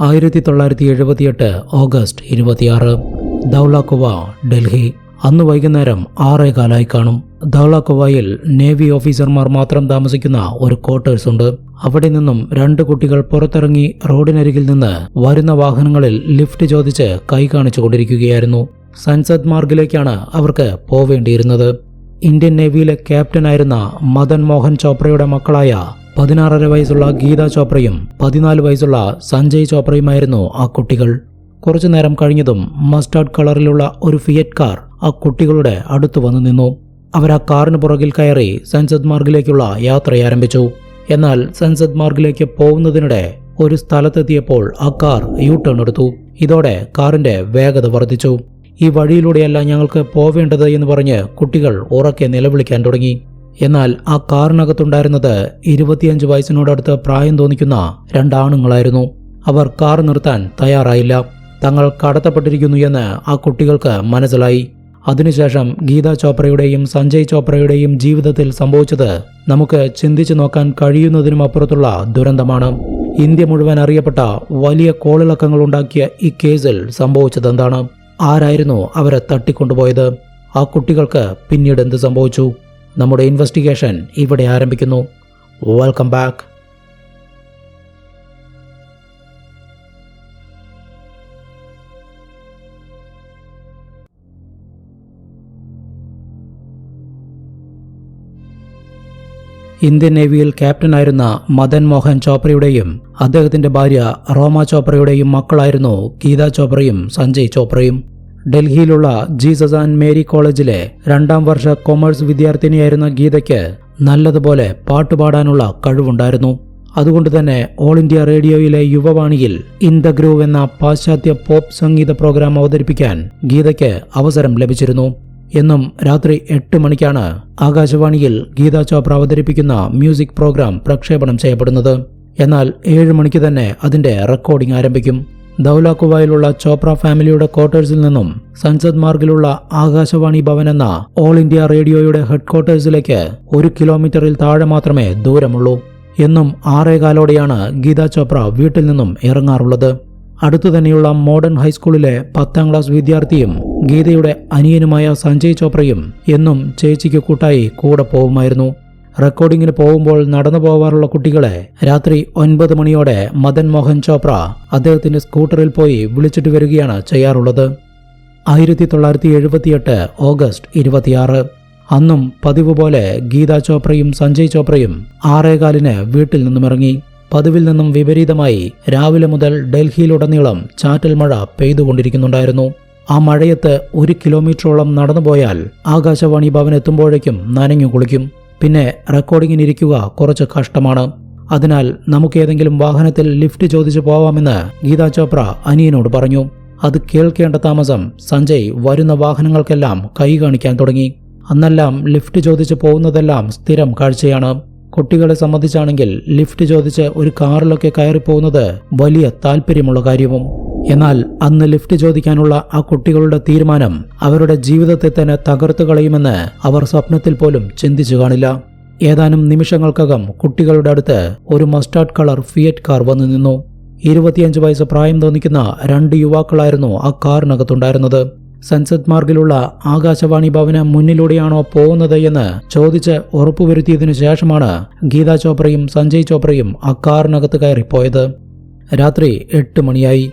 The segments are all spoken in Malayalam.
ആയിരത്തി തൊള്ളായിരത്തി എഴുപത്തിയെട്ട് ഓഗസ്റ്റ് ഇരുപത്തിയാറ്. ദൗലാക്കുവ ഡൽഹി. അന്ന് വൈകുന്നേരം ആറേ കാലായി കാണും. ധൗളാക്കുവയിൽ നേവി ഓഫീസർമാർ മാത്രം താമസിക്കുന്ന ഒരു ക്വാർട്ടേഴ്സ് ഉണ്ട്. അവിടെ നിന്നും രണ്ട് കുട്ടികൾ പുറത്തിറങ്ങി റോഡിനരികിൽ നിന്ന് വരുന്ന വാഹനങ്ങളിൽ ലിഫ്റ്റ് ചോദിച്ച് കൈ കാണിച്ചു കൊണ്ടിരിക്കുകയായിരുന്നു സൻസദ് മാർഗിലേക്കാണ് അവർക്ക് പോവേണ്ടിയിരുന്നത്. ഇന്ത്യൻ നേവിയിലെ ക്യാപ്റ്റനായിരുന്ന മദൻ മോഹൻ ചോപ്രയുടെ മക്കളായ പതിനാറര വയസ്സുള്ള ഗീത ചോപ്രയും പതിനാല് വയസ്സുള്ള സഞ്ജയ് ചോപ്രയുമായിരുന്നു ആ കുട്ടികൾ. കുറച്ചു നേരം കഴിഞ്ഞതും മസ്റ്റാർഡ് കളറിലുള്ള ഒരു ഫിയറ്റ് കാർ ആ കുട്ടികളുടെ അടുത്ത് വന്നു നിന്നു. അവർ ആ കാറിന് പുറകിൽ കയറി സൻസദ് മാർഗിലേക്കുള്ള യാത്ര ആരംഭിച്ചു. എന്നാൽ സൻസദ് മാർഗിലേക്ക് പോകുന്നതിനിടെ ഒരു സ്ഥലത്തെത്തിയപ്പോൾ ആ കാർ യു ടേൺ എടുത്തു. ഇതോടെ കാറിന്റെ വേഗത വർദ്ധിച്ചു. ഈ വഴിയിലൂടെയല്ല ഞങ്ങൾക്ക് പോവേണ്ടത് എന്ന് പറഞ്ഞ് കുട്ടികൾ ഉറക്കെ നിലവിളിക്കാൻ തുടങ്ങി. എന്നാൽ ആ കാറിനകത്തുണ്ടായിരുന്നത് ഇരുപത്തിയഞ്ച് വയസ്സിനോടടുത്ത് പ്രായം തോന്നിക്കുന്ന രണ്ടാണുങ്ങളായിരുന്നു. അവർ കാർ നിർത്താൻ തയ്യാറായില്ല. തങ്ങൾ കടത്തപ്പെട്ടിരിക്കുന്നു എന്ന് ആ കുട്ടികൾക്ക് മനസ്സിലായി. അതിനുശേഷം ഗീത ചോപ്രയുടെയും സഞ്ജയ് ചോപ്രയുടെയും ജീവിതത്തിൽ സംഭവിച്ചത് നമുക്ക് ചിന്തിച്ചു നോക്കാൻ കഴിയുന്നതിനും അപ്പുറത്തുള്ള ദുരന്തമാണ്. ഇന്ത്യ മുഴുവൻ അറിയപ്പെട്ട വലിയ കോളിളക്കങ്ങൾ ഉണ്ടാക്കിയ ഈ കേസിൽ സംഭവിച്ചത് എന്താണ് ആരായിരുന്നു അവരെ തട്ടിക്കൊണ്ടുപോയത്? ആ കുട്ടികൾക്ക് പിന്നീട് എന്ത് സംഭവിച്ചു? നമ്മുടെ ഇൻവെസ്റ്റിഗേഷൻ ഇവിടെ ആരംഭിക്കുന്നു. വെൽക്കം ബാക്ക് ഇന്ത്യൻ നേവിയിൽ ക്യാപ്റ്റനായിരുന്ന മദൻ മോഹൻ ചോപ്രയുടെയും അദ്ദേഹത്തിന്റെ ഭാര്യ റോമ ചോപ്രയുടെയും മക്കളായിരുന്നു ഗീത ചോപ്രയും സഞ്ജയ് ചോപ്രയും. ഡൽഹിയിലുള്ള ജീസസ് ആൻഡ് മേരി കോളേജിലെ രണ്ടാം വർഷ കൊമേഴ്സ് വിദ്യാർത്ഥിനിയായിരുന്ന ഗീതയ്ക്ക് നല്ലതുപോലെ പാട്ടുപാടാനുള്ള കഴിവുണ്ടായിരുന്നു. അതുകൊണ്ട് തന്നെ ഓൾ ഇന്ത്യ റേഡിയോയിലെ യുവവാണിയിൽ ഇൻ ദ ഗ്രൂവ് എന്ന പാശ്ചാത്യ പോപ്പ് സംഗീത പ്രോഗ്രാം അവതരിപ്പിക്കാൻ ഗീതയ്ക്ക് അവസരം ലഭിച്ചിരുന്നു. എന്നും രാത്രി എട്ട് മണിക്കാണ് ആകാശവാണിയിൽ ഗീത ചോപ്ര അവതരിപ്പിക്കുന്ന മ്യൂസിക് പ്രോഗ്രാം പ്രക്ഷേപണം ചെയ്യപ്പെടുന്നത്. എന്നാൽ ഏഴ് മണിക്ക് തന്നെ അതിന്റെ റെക്കോർഡിംഗ് ആരംഭിക്കും. ദൗലാക്കുവായിലുള്ള ചോപ്ര ഫാമിലിയുടെ ക്വാർട്ടേഴ്സിൽ നിന്നും സൻസദ് മാർഗിലുള്ള ആകാശവാണി ഭവൻ എന്ന ഓൾ ഇന്ത്യ റേഡിയോയുടെ ഹെഡ്ക്വാർട്ടേഴ്സിലേക്ക് ഒരു കിലോമീറ്ററിൽ താഴെ മാത്രമേ ദൂരമുള്ളൂ എന്നും ആറേകാലോടെയാണ് ഗീത ചോപ്ര വീട്ടിൽ നിന്നും ഇറങ്ങാറുള്ളത്. അടുത്തു തന്നെയുള്ള മോഡേൺ ഹൈസ്കൂളിലെ പത്താം ക്ലാസ് വിദ്യാർത്ഥിയും ഗീതയുടെ അനിയനുമായ സഞ്ജയ് ചോപ്രയും എന്നും ചേച്ചിക്ക് കൂട്ടായി കൂടെ പോകുമായിരുന്നു. റെക്കോർഡിങ്ങിന് പോകുമ്പോൾ നടന്നു പോവാറുള്ള കുട്ടികളെ രാത്രി ഒൻപത് മണിയോടെ മദൻ മോഹൻ ചോപ്ര അദ്ദേഹത്തിന്റെ സ്കൂട്ടറിൽ പോയി വിളിച്ചിട്ട് വരികയാണ് ചെയ്യാറുള്ളത്. ആയിരത്തി തൊള്ളായിരത്തി എഴുപത്തിയെട്ട് ഓഗസ്റ്റ് ഇരുപത്തിയാറ്. അന്നും പതിവ് പോലെ ഗീത ചോപ്രയും സഞ്ജയ് ചോപ്രയും ആറേകാലിന് വീട്ടിൽ നിന്നും ഇറങ്ങി. പതിവിൽ നിന്നും വിപരീതമായി രാവിലെ മുതൽ ഡൽഹിയിലുടനീളം ചാറ്റൽ മഴ പെയ്തുകൊണ്ടിരിക്കുന്നുണ്ടായിരുന്നു. ആ മഴയത്ത് ഒരു കിലോമീറ്ററോളം നടന്നുപോയാൽ ആകാശവാണി ഭവൻ എത്തുമ്പോഴേക്കും നനഞ്ഞു കുളിക്കും. പിന്നെ റെക്കോർഡിങ്ങിനിരിക്കുക കുറച്ച് കഷ്ടമാണ്. അതിനാൽ നമുക്ക് ഏതെങ്കിലും വാഹനത്തിൽ ലിഫ്റ്റ് ചോദിച്ചു പോവാമെന്ന് ഗീതാ ചോപ്ര അനിയനോട് പറഞ്ഞു. അത് കേൾക്കേണ്ട താമസം സഞ്ജയ് വരുന്ന വാഹനങ്ങൾക്കെല്ലാം കൈ കാണിക്കാൻ തുടങ്ങി. അന്നെല്ലാം ലിഫ്റ്റ് ചോദിച്ചു പോകുന്നതെല്ലാം സ്ഥിരം കാഴ്ചയാണ്. കുട്ടികളെ സംബന്ധിച്ചാണെങ്കിൽ ലിഫ്റ്റ് ചോദിച്ച് ഒരു കാറിലൊക്കെ കയറിപ്പോകുന്നത് വലിയ താല്പര്യമുള്ള കാര്യവും. എന്നാൽ അന്ന് ലിഫ്റ്റ് ചോദിക്കാനുള്ള ആ കുട്ടികളുടെ തീരുമാനം അവരുടെ ജീവിതത്തെ തന്നെ തകർത്തു കളയുമെന്ന് അവർ സ്വപ്നത്തിൽ പോലും ചിന്തിച്ചു കാണില്ല. ഏതാനും നിമിഷങ്ങൾക്കകം കുട്ടികളുടെ അടുത്ത് ഒരു മസ്റ്റാർഡ് കളർ ഫിയറ്റ് കാർ വന്നു നിന്നു. ഇരുപത്തിയഞ്ച് വയസ്സ് പ്രായം തോന്നിക്കുന്ന രണ്ട് യുവാക്കളായിരുന്നു ആ കാറിനകത്തുണ്ടായിരുന്നത്. സൻസദ് മാർഗിലുള്ള ആകാശവാണി ഭവന് മുന്നിലൂടെയാണോ പോകുന്നത് എന്ന് ചോദിച്ച് ഉറപ്പുവരുത്തിയതിനു ശേഷമാണ് ഗീത ചോപ്രയും സഞ്ജയ് ചോപ്രയും അക്കാറിനകത്ത് കാറിനകത്ത് കയറിപ്പോയത്. രാത്രി എട്ട് മണിയായി.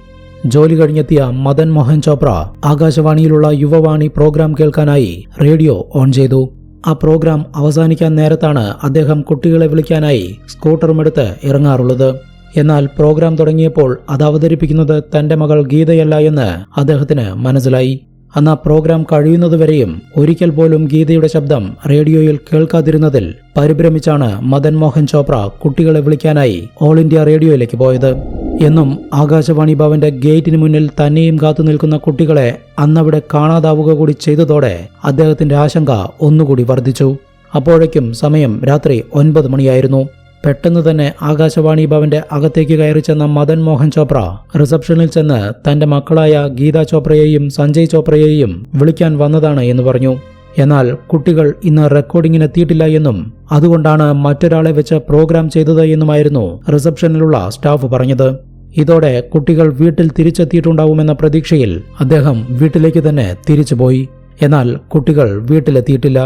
ജോലി കഴിഞ്ഞെത്തിയ മദൻ മോഹൻ ചോപ്ര ആകാശവാണിയിലുള്ള യുവവാണി പ്രോഗ്രാം കേൾക്കാനായി റേഡിയോ ഓൺ ചെയ്തു. ആ പ്രോഗ്രാം അവസാനിക്കാൻ നേരത്താണ് അദ്ദേഹം കുട്ടികളെ വിളിക്കാനായി സ്കൂട്ടറുമെടുത്ത് ഇറങ്ങാറുള്ളത്. എന്നാൽ പ്രോഗ്രാം തുടങ്ങിയപ്പോൾ അത് അവതരിപ്പിക്കുന്നത് തന്റെ മകൾ ഗീതയല്ല എന്ന് അദ്ദേഹത്തിന് മനസ്സിലായി. അന്ന് ആ പ്രോഗ്രാം കഴിയുന്നതുവരെയും ഒരിക്കൽ പോലും ഗീതയുടെ ശബ്ദം റേഡിയോയിൽ കേൾക്കാതിരുന്നതിൽ പരിഭ്രമിച്ചാണ് മദൻ മോഹൻ ചോപ്ര കുട്ടികളെ വിളിക്കാനായി ഓൾ ഇന്ത്യ റേഡിയോയിലേക്ക് പോയത്. എന്നും ആകാശവാണി ഭവന്റെ ഗേറ്റിന് മുന്നിൽ തന്നെയും കാത്തു നിൽക്കുന്ന കുട്ടികളെ അന്നവിടെ കാണാതാവുക കൂടി ചെയ്തതോടെ അദ്ദേഹത്തിന്റെ ആശങ്ക ഒന്നുകൂടി വർദ്ധിച്ചു. അപ്പോഴേക്കും സമയം രാത്രി ഒൻപത് മണിയായിരുന്നു. പെട്ടെന്ന് തന്നെ ആകാശവാണി ഭവന്റെ അകത്തേക്ക് കയറി ചെന്ന മദൻ മോഹൻ ചോപ്ര റിസപ്ഷനിൽ ചെന്ന് തന്റെ മക്കളായ ഗീത ചോപ്രയെയും സഞ്ജയ് ചോപ്രയെയും വിളിക്കാൻ വന്നതാണ് എന്ന് പറഞ്ഞു. എന്നാൽ കുട്ടികൾ ഇന്ന് റെക്കോർഡിങ്ങിന് എത്തിയിട്ടില്ല എന്നും അതുകൊണ്ടാണ് മറ്റൊരാളെ വെച്ച് പ്രോഗ്രാം ചെയ്തത് എന്നുമായിരുന്നു റിസപ്ഷനിലുള്ള സ്റ്റാഫ് പറഞ്ഞത്. ഇതോടെ കുട്ടികൾ വീട്ടിൽ തിരിച്ചെത്തിയിട്ടുണ്ടാവുമെന്ന പ്രതീക്ഷയിൽ അദ്ദേഹം വീട്ടിലേക്ക് തന്നെ തിരിച്ചുപോയി. എന്നാൽ കുട്ടികൾ വീട്ടിലെത്തിയിട്ടില്ല.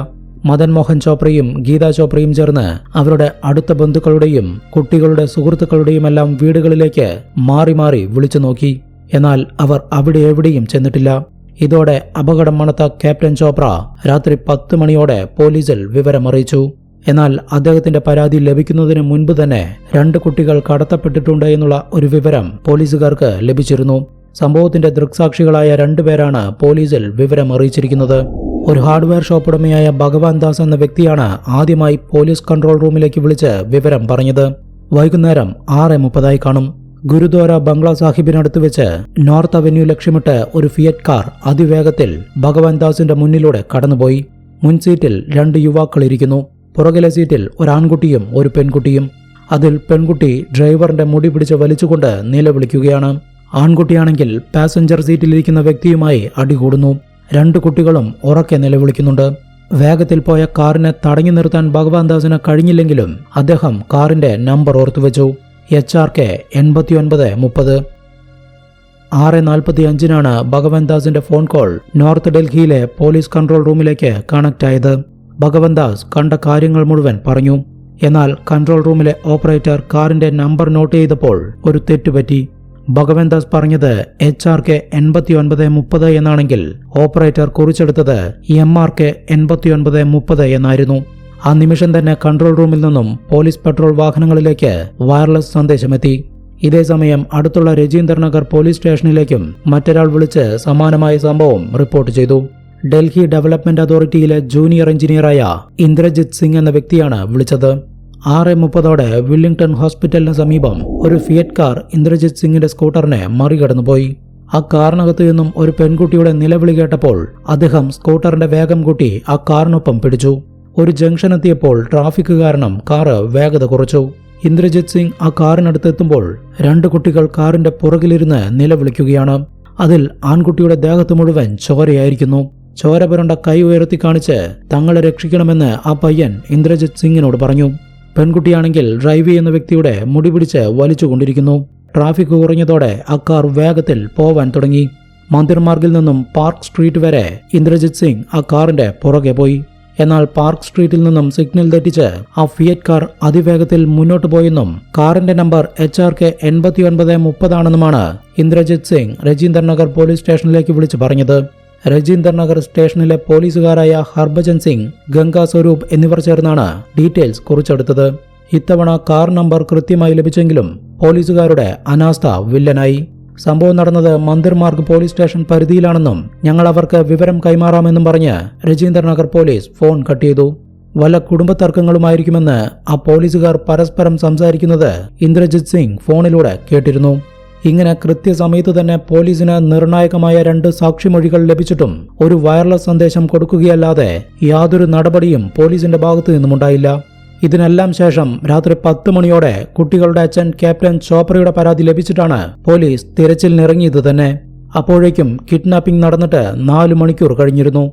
മദൻ മോഹൻ ചോപ്രയും ഗീത ചോപ്രയും ചേർന്ന് അവരുടെ അടുത്ത ബന്ധുക്കളുടെയും കുട്ടികളുടെ സുഹൃത്തുക്കളുടെയുമെല്ലാം വീടുകളിലേക്ക് മാറി മാറി വിളിച്ചു നോക്കി. എന്നാൽ അവർ അവിടെ എവിടെയും ചെന്നിട്ടില്ല. ഇതോടെ അപകടം മണത്ത ക്യാപ്റ്റൻ ചോപ്ര രാത്രി പത്ത് മണിയോടെ പോലീസിൽ വിവരമറിയിച്ചു എന്നാൽ അദ്ദേഹത്തിന്റെ പരാതി ലഭിക്കുന്നതിന് മുൻപ് തന്നെ രണ്ട് കുട്ടികൾ കടത്തപ്പെട്ടിട്ടുണ്ട് എന്നുള്ള ഒരു വിവരം പോലീസുകാർക്ക് ലഭിച്ചിരുന്നു. സംഭവത്തിന്റെ ദൃക്സാക്ഷികളായ രണ്ടുപേരാണ് പോലീസിൽ വിവരം അറിയിച്ചിരിക്കുന്നത്. ഒരു ഹാർഡ്വെയർ ഷോപ്പ് ഉടമയായ ഭഗവാൻ ദാസ് എന്ന വ്യക്തിയാണ് ആദ്യമായി പോലീസ് കൺട്രോൾ റൂമിലേക്ക് വിളിച്ച് വിവരം പറഞ്ഞത്. വൈകുന്നേരം ആറ് മുപ്പതായി കാണും. ഗുരുദ്വാര ബംഗ്ലാ സാഹിബിനടുത്ത് വെച്ച് നോർത്ത് അവന്യൂ ലക്ഷ്യമിട്ട് ഒരു ഫിയറ്റ് കാർ അതിവേഗത്തിൽ ഭഗവാൻ ദാസിന്റെ മുന്നിലൂടെ കടന്നുപോയി. മുൻ സീറ്റിൽ രണ്ട് യുവാക്കൾ ഇരിക്കുന്നു. പുറകിലെ സീറ്റിൽ ഒരു ആൺകുട്ടിയും ഒരു പെൺകുട്ടിയും. അതിൽ പെൺകുട്ടി ഡ്രൈവറിന്റെ മുടി പിടിച്ച് വലിച്ചുകൊണ്ട് നിലവിളിക്കുകയാണ്. ആൺകുട്ടിയാണെങ്കിൽ പാസഞ്ചർ സീറ്റിലിരിക്കുന്ന വ്യക്തിയുമായി അടികൂടുന്നു. രണ്ടു കുട്ടികളും ഉറക്കെ നിലവിളിക്കുന്നുണ്ട്. വേഗത്തിൽ പോയ കാറിനെ തടഞ്ഞു നിർത്താൻ ഭഗവാൻ ദാസിന് കഴിഞ്ഞില്ലെങ്കിലും അദ്ദേഹം കാറിന്റെ നമ്പർ ഓർത്തുവെച്ചു. എച്ച് ആർ കെ എൺപത്തി ഒൻപത് മുപ്പത്. ആറ് നാൽപ്പത്തി അഞ്ചിനാണ് ഭഗവാൻ ദാസിന്റെ ഫോൺ കോൾ നോർത്ത് ഡൽഹിയിലെ പോലീസ് കൺട്രോൾ റൂമിലേക്ക് കണക്ട് ആയത് ഭഗവാൻ ദാസ് കണ്ട കാര്യങ്ങൾ മുഴുവൻ പറഞ്ഞു. എന്നാൽ കൺട്രോൾ റൂമിലെ ഓപ്പറേറ്റർ കാറിന്റെ നമ്പർ നോട്ട് ചെയ്തപ്പോൾ ഒരു തെറ്റുപറ്റി. ഭഗവൻ ദാസ് പറഞ്ഞത് എച്ച് ആർ കെ എൺപത്തി ഒൻപത് മുപ്പത് എന്നാണെങ്കിൽ ഓപ്പറേറ്റർ കുറിച്ചെടുത്തത് എം ആർ കെ എൺപത്തി ഒൻപത് മുപ്പത് എന്നായിരുന്നു. ആ നിമിഷം തന്നെ കൺട്രോൾ റൂമിൽ നിന്നും പോലീസ് പെട്രോൾ വാഹനങ്ങളിലേക്ക് വയർലെസ് സന്ദേശമെത്തി. ഇതേസമയം അടുത്തുള്ള രജീന്ദ്രനഗർ പോലീസ് സ്റ്റേഷനിലേക്കും മറ്റൊരാൾ വിളിച്ച് സമാനമായ സംഭവം റിപ്പോർട്ട് ചെയ്തു. ഡൽഹി ഡെവലപ്മെന്റ് അതോറിറ്റിയിലെ ജൂനിയർ എഞ്ചിനീയറായ ഇന്ദ്രജിത് സിംഗ് എന്ന വ്യക്തിയാണ് വിളിച്ചത്. ആറ് മുപ്പതോടെ വില്ലിംഗ്ടൺ ഹോസ്പിറ്റലിന് സമീപം ഒരു ഫിയറ്റ് കാർ ഇന്ദ്രജിത് സിംഗിന്റെ സ്കൂട്ടറിനെ മറികടന്നുപോയി. ആ കാറിനകത്തു നിന്നും ഒരു പെൺകുട്ടിയുടെ നിലവിളി കേട്ടപ്പോൾ അദ്ദേഹം സ്കൂട്ടറിന്റെ വേഗം കൂട്ടി ആ കാറിനൊപ്പം പിടിച്ചു. ഒരു ജംഗ്ഷൻ എത്തിയപ്പോൾ ട്രാഫിക് കാരണം കാറ് വേഗത കുറച്ചു. ഇന്ദ്രജിത് സിംഗ് ആ കാറിനടുത്തെത്തുമ്പോൾ രണ്ട് കുട്ടികൾ കാറിന്റെ പുറകിലിരുന്ന് നിലവിളിക്കുകയാണ്. അതിൽ ആൺകുട്ടിയുടെ ദേഹത്ത് മുഴുവൻ ചോരയായിരിക്കുന്നു. ചോര പുരണ്ട കൈ ഉയർത്തി കാണിച്ച് തങ്ങളെ രക്ഷിക്കണമെന്ന് ആ പയ്യൻ ഇന്ദ്രജിത് സിംഗിനോട് പറഞ്ഞു. പെൺകുട്ടിയാണെങ്കിൽ ഡ്രൈവ് ചെയ്യുന്ന വ്യക്തിയുടെ മുടി പിടിച്ച് വലിച്ചുകൊണ്ടിരിക്കുന്നു. ട്രാഫിക് കുറഞ്ഞതോടെ അക്കാർ കാർ വേഗത്തിൽ പോവാൻ തുടങ്ങി. മന്ദിർമാർഗിൽ നിന്നും പാർക്ക് സ്ട്രീറ്റ് വരെ ഇന്ദ്രജിത് സിംഗ് ആ കാറിന്റെ പുറകെ പോയി. എന്നാൽ പാർക്ക് സ്ട്രീറ്റിൽ നിന്നും സിഗ്നൽ തെറ്റിച്ച് ആ ഫിയറ്റ് കാർ അതിവേഗത്തിൽ മുന്നോട്ട് പോയെന്നും കാറിന്റെ നമ്പർ എച്ച് ആർ കെ എൺപത്തി ഒൻപത് മുപ്പതാണെന്നുമാണ് ഇന്ദ്രജിത് സിംഗ് രജീന്ദർ നഗർ പോലീസ് സ്റ്റേഷനിലേക്ക് വിളിച്ചു പറഞ്ഞത്. രജീന്ദർ നഗർ സ്റ്റേഷനിലെ പോലീസുകാരായ ഹർഭജൻ സിംഗ് ഗംഗാ സ്വരൂപ് എന്നിവർ ചേർന്നാണ് ഡീറ്റെയിൽസ് കുറിച്ചെടുത്തത്. ഇത്തവണ കാർ നമ്പർ കൃത്യമായി ലഭിച്ചെങ്കിലും പോലീസുകാരുടെ അനാസ്ഥ വില്ലനായി. സംഭവം നടന്നത് മന്ദിർമാർഗ് പോലീസ് സ്റ്റേഷൻ പരിധിയിലാണെന്നും ഞങ്ങൾ അവർക്ക് വിവരം കൈമാറാമെന്നും പറഞ്ഞ് Rajinder Nagar police phone cut ചെയ്തു. വല്ല കുടുംബ തർക്കങ്ങളുമായിരിക്കുമെന്ന് ആ പോലീസുകാർ പരസ്പരം സംസാരിക്കുന്നത് ഇന്ദ്രജിത് സിംഗ് ഫോണിലൂടെ കേട്ടിരുന്നു. ഇങ്ങനെ കൃത്യസമയത്ത് തന്നെ പോലീസിന് നിർണായകമായ രണ്ട് സാക്ഷിമൊഴികൾ ലഭിച്ചിട്ടും ഒരു വയർലെസ് സന്ദേശം കൊടുക്കുകയല്ലാതെ യാതൊരു നടപടിയും പോലീസിന്റെ ഭാഗത്തു നിന്നുമുണ്ടായില്ല. ഇതിനെല്ലാം ശേഷം രാത്രി പത്ത് മണിയോടെ കുട്ടികളുടെ അച്ഛൻ ക്യാപ്റ്റൻ ചോപ്രയുടെ പരാതി ലഭിച്ചിട്ടാണ് പോലീസ് തിരച്ചിലിനിറങ്ങിയത് തന്നെ. അപ്പോഴേക്കും കിഡ്നാപ്പിംഗ് നടന്നിട്ട് നാലു മണിക്കൂർ കഴിഞ്ഞിരുന്നു.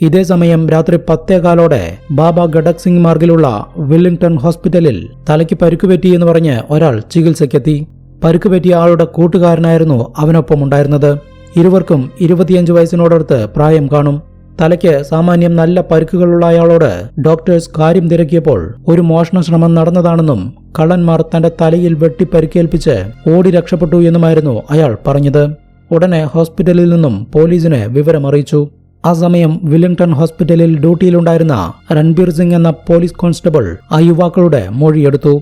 ഇതേ സമയം രാത്രി പത്തേകാലോടെ ബാബ ഗഡക് സിംഗ് മാർഗിലുള്ള വില്ലിംഗ്ടൺ ഹോസ്പിറ്റലിൽ തലയ്ക്ക് പരുക്കുപറ്റി എന്ന് പറഞ്ഞ് ഒരാൾ ചികിത്സയ്ക്കെത്തി. പരുക്കുപറ്റിയ ആളുടെ കൂട്ടുകാരനായിരുന്നു അവനൊപ്പം ഉണ്ടായിരുന്നത് ഇരുവർക്കും ഇരുപത്തിയഞ്ച് വയസ്സിനോടടുത്ത് പ്രായം കാണും. തലയ്ക്ക് സാമാന്യം നല്ല പരുക്കുകളുള്ള അയാളോട് ഡോക്ടേഴ്സ് കാര്യം തിരക്കിയപ്പോൾ ഒരു മോഷണ ശ്രമം നടന്നതാണെന്നും കള്ളന്മാർ തന്റെ തലയിൽ വെട്ടി പരുക്കേൽപ്പിച്ച് ഓടി രക്ഷപ്പെട്ടു എന്നുമായിരുന്നു അയാൾ പറഞ്ഞത്. ഉടനെ ഹോസ്പിറ്റലിൽ നിന്നും പോലീസിനെ വിവരമറിയിച്ചു. ആ സമയം വില്ലിംഗ്ടൺ ഹോസ്പിറ്റലിൽ ഡ്യൂട്ടിയിലുണ്ടായിരുന്ന രൺബീർ സിംഗ് എന്ന പോലീസ് കോൺസ്റ്റബിൾ ആ യുവാക്കളുടെ മൊഴിയെടുത്തു.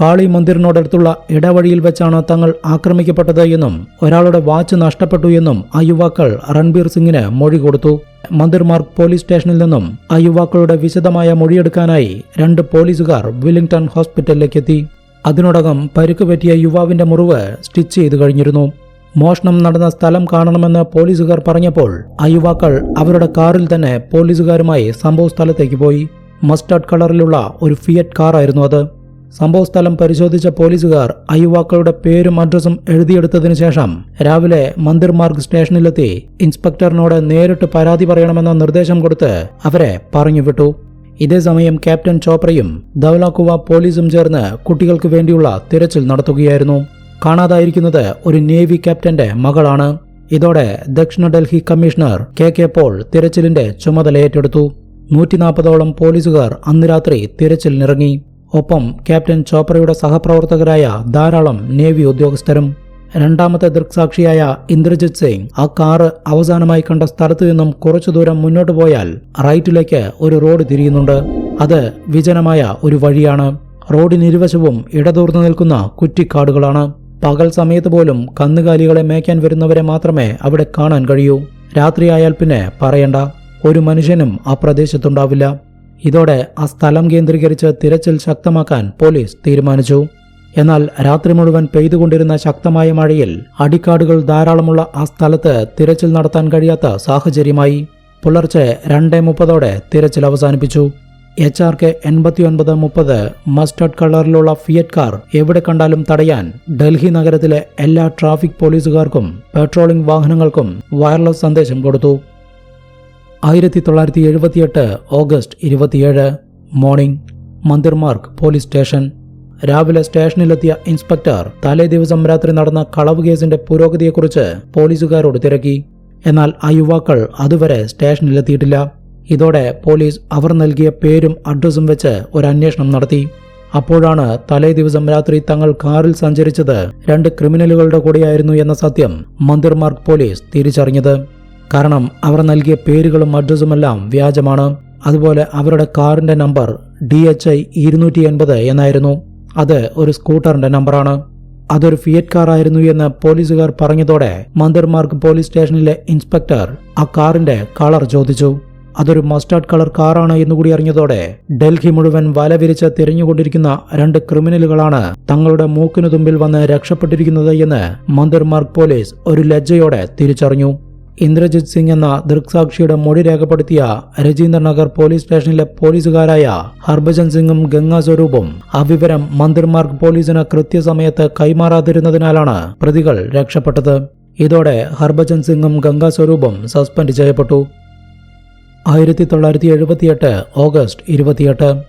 കാളി മന്ദിറിനോടടുത്തുള്ള ഇടവഴിയിൽ വെച്ചാണ് തങ്ങൾ ആക്രമിക്കപ്പെട്ടത് എന്നും ഒരാളുടെ വാച്ച് നഷ്ടപ്പെട്ടു എന്നും ആ യുവാക്കൾ റൺബീർ സിംഗിന് മൊഴി കൊടുത്തു. മന്ദിർമാർഗ് പോലീസ് സ്റ്റേഷനിൽ നിന്നും ആ യുവാക്കളുടെ വിശദമായ മൊഴിയെടുക്കാനായി രണ്ട് പോലീസുകാർ വില്ലിംഗ്ടൺ ഹോസ്പിറ്റലിലേക്ക് എത്തി. അതിനോടകം പരുക്ക് പറ്റിയ യുവാവിന്റെ മുറിവ് സ്റ്റിച്ച് ചെയ്തു കഴിഞ്ഞിരുന്നു. മോഷണം നടന്ന സ്ഥലം കാണണമെന്ന് പോലീസുകാർ പറഞ്ഞപ്പോൾ ആ യുവാക്കൾ അവരുടെ കാറിൽ തന്നെ പോലീസുകാരുമായി സംഭവ സ്ഥലത്തേക്ക് പോയി. മസ്റ്റാർഡ് കളറിലുള്ള ഒരു ഫിയറ്റ് കാറായിരുന്നു അത്. സംഭവ സ്ഥലം പരിശോധിച്ച പോലീസുകാർ ആ യുവാക്കളുടെ പേരും അഡ്രസ്സും എഴുതിയെടുത്തതിനു ശേഷം രാവിലെ മന്ദിർമാർഗ് സ്റ്റേഷനിലെത്തി ഇൻസ്പെക്ടറിനോട് നേരിട്ട് പരാതി പറയണമെന്ന നിർദ്ദേശം കൊടുത്ത് അവരെ പറഞ്ഞുവിട്ടു. ഇതേസമയം ക്യാപ്റ്റൻ ചോപ്രയും ധവലാക്കുവ പോലീസും ചേർന്ന് കുട്ടികൾക്ക് വേണ്ടിയുള്ള തിരച്ചിൽ നടത്തുകയായിരുന്നു. കാണാതായിരിക്കുന്നത് ഒരു നേവി ക്യാപ്റ്റന്റെ മകളാണ്. ഇതോടെ ദക്ഷിണ Delhi commissioner K K Paul തിരച്ചിലിന്റെ ചുമതല ഏറ്റെടുത്തു. നൂറ്റി നാൽപ്പതോളം പോലീസുകാർ അന്ന് രാത്രി തിരച്ചിലിനിറങ്ങി. ഒപ്പം ക്യാപ്റ്റൻ ചോപ്രയുടെ സഹപ്രവർത്തകരായ ധാരാളം നേവി ഉദ്യോഗസ്ഥരും രണ്ടാമത്തെ ദൃക്സാക്ഷിയായ ഇന്ദ്രജിത് സിംഗ് ആ കാറ് അവസാനമായി കണ്ട സ്ഥലത്തു നിന്നും കുറച്ചു ദൂരം മുന്നോട്ട് പോയാൽ റൈറ്റിലേക്ക് ഒരു റോഡ് തിരിയുന്നുണ്ട്. അത് വിജനമായ ഒരു വഴിയാണ്. റോഡിനിരുവശവും ഇടതൂർന്നു നിൽക്കുന്ന കുറ്റിക്കാടുകളാണ്. പകൽ സമയത്ത് പോലും കന്നുകാലികളെ മേയ്ക്കാൻ വരുന്നവരെ മാത്രമേ അവിടെ കാണാൻ കഴിയൂ. രാത്രിയായാൽ പിന്നെ പറയണ്ട. ഒരു മനുഷ്യനും ആ പ്രദേശത്തുണ്ടാവില്ല. ഇതോടെ ആ സ്ഥലം കേന്ദ്രീകരിച്ച് തിരച്ചിൽ ശക്തമാക്കാൻ പോലീസ് തീരുമാനിച്ചു. എന്നാൽ രാത്രി മുഴുവൻ പെയ്തുകൊണ്ടിരുന്ന ശക്തമായ മഴയിൽ അടിക്കാടുകൾ ധാരാളമുള്ള ആ സ്ഥലത്ത് തിരച്ചിൽ നടത്താൻ കഴിയാത്ത സാഹചര്യമായി. പുലർച്ചെ രണ്ടേ മുപ്പതോടെ തിരച്ചിൽ അവസാനിപ്പിച്ചു. എച്ച് ആർ കെ എൺപത്തിയൊൻപത് മുപ്പത് മസ്റ്റർഡ് കളറിലുള്ള ഫിയറ്റ് കാർ എവിടെ കണ്ടാലും തടയാൻ ഡൽഹി നഗരത്തിലെ എല്ലാ ട്രാഫിക് പോലീസുകാർക്കും പെട്രോളിംഗ് വാഹനങ്ങൾക്കും വയർലെസ് സന്ദേശം കൊടുത്തു. ആയിരത്തി തൊള്ളായിരത്തി എഴുപത്തിയെട്ട് ഓഗസ്റ്റ് ഇരുപത്തിയേഴ് മോർണിംഗ് മന്ദിർമാർക്ക് പോലീസ് സ്റ്റേഷൻ. രാവിലെ സ്റ്റേഷനിലെത്തിയ ഇൻസ്പെക്ടർ തലേ ദിവസം രാത്രി നടന്ന കളവ് കേസിന്റെ പുരോഗതിയെക്കുറിച്ച് പോലീസുകാരോട് തിരക്കി. എന്നാൽ ആ യുവാക്കൾ അതുവരെ സ്റ്റേഷനിലെത്തിയിട്ടില്ല. ഇതോടെ പോലീസ് അവർ നൽകിയ പേരും അഡ്രസ്സും വെച്ച് ഒരു അന്വേഷണം നടത്തി. അപ്പോഴാണ് തലേ ദിവസം രാത്രി തങ്ങൾ കാറിൽ സഞ്ചരിച്ചത് രണ്ട് ക്രിമിനലുകളുടെ കൂടെയായിരുന്നു എന്ന സത്യം മന്ദിർമാർക്ക് പോലീസ് തിരിച്ചറിഞ്ഞത്. കാരണം അവർ നൽകിയ പേരുകളും അഡ്രസ്സുമെല്ലാം വ്യാജമാണ്. അതുപോലെ അവരുടെ കാറിന്റെ നമ്പർ ഡി എച്ച് ഐ ഇരുന്നൂറ്റി എൺപത് എന്നായിരുന്നു. അത് ഒരു സ്കൂട്ടറിന്റെ നമ്പറാണ്. അതൊരു ഫിയറ്റ് കാർ ആയിരുന്നു എന്ന് പോലീസുകാർ പറഞ്ഞതോടെ മന്ദർമാർക്ക് പോലീസ് സ്റ്റേഷനിലെ ഇൻസ്പെക്ടർ ആ കാറിന്റെ കളർ ചോദിച്ചു. അതൊരു മസ്റ്റാർഡ് കളർ കാറാണ് എന്നുകൂടി അറിഞ്ഞതോടെ ഡൽഹി മുഴുവൻ വല വിരിച്ച് തിരഞ്ഞുകൊണ്ടിരിക്കുന്ന രണ്ട് ക്രിമിനലുകളാണ് തങ്ങളുടെ മൂക്കിനു തുമ്പിൽ വന്ന് രക്ഷപ്പെട്ടിരിക്കുന്നത് എന്ന് മന്ദർമാർഗ് പോലീസ് ഒരു ലജ്ജയോടെ തിരിച്ചറിഞ്ഞു. ഇന്ദ്രജിത് സിംഗ് എന്ന ദൃക്സാക്ഷിയുടെ മൊഴി രേഖപ്പെടുത്തിയ രജീന്ദ്രനഗർ പോലീസ് സ്റ്റേഷനിലെ പോലീസുകാരായ ഹർഭജൻ സിംഗും ഗംഗാ സ്വരൂപും ആ വിവരം മന്ത്രിമാർക്ക് പോലീസിന് കൃത്യസമയത്ത് കൈമാറാതിരുന്നതിനാലാണ് പ്രതികൾ രക്ഷപ്പെട്ടത്. ഇതോടെ ഹർഭജൻ സിംഗും ഗംഗാ സ്വരൂപും സസ്പെൻഡ് ചെയ്യപ്പെട്ടു. ആയിരത്തി തൊള്ളായിരത്തി എഴുപത്തിയെട്ട് ഓഗസ്റ്റ് ഇരുപത്തിയെട്ട്.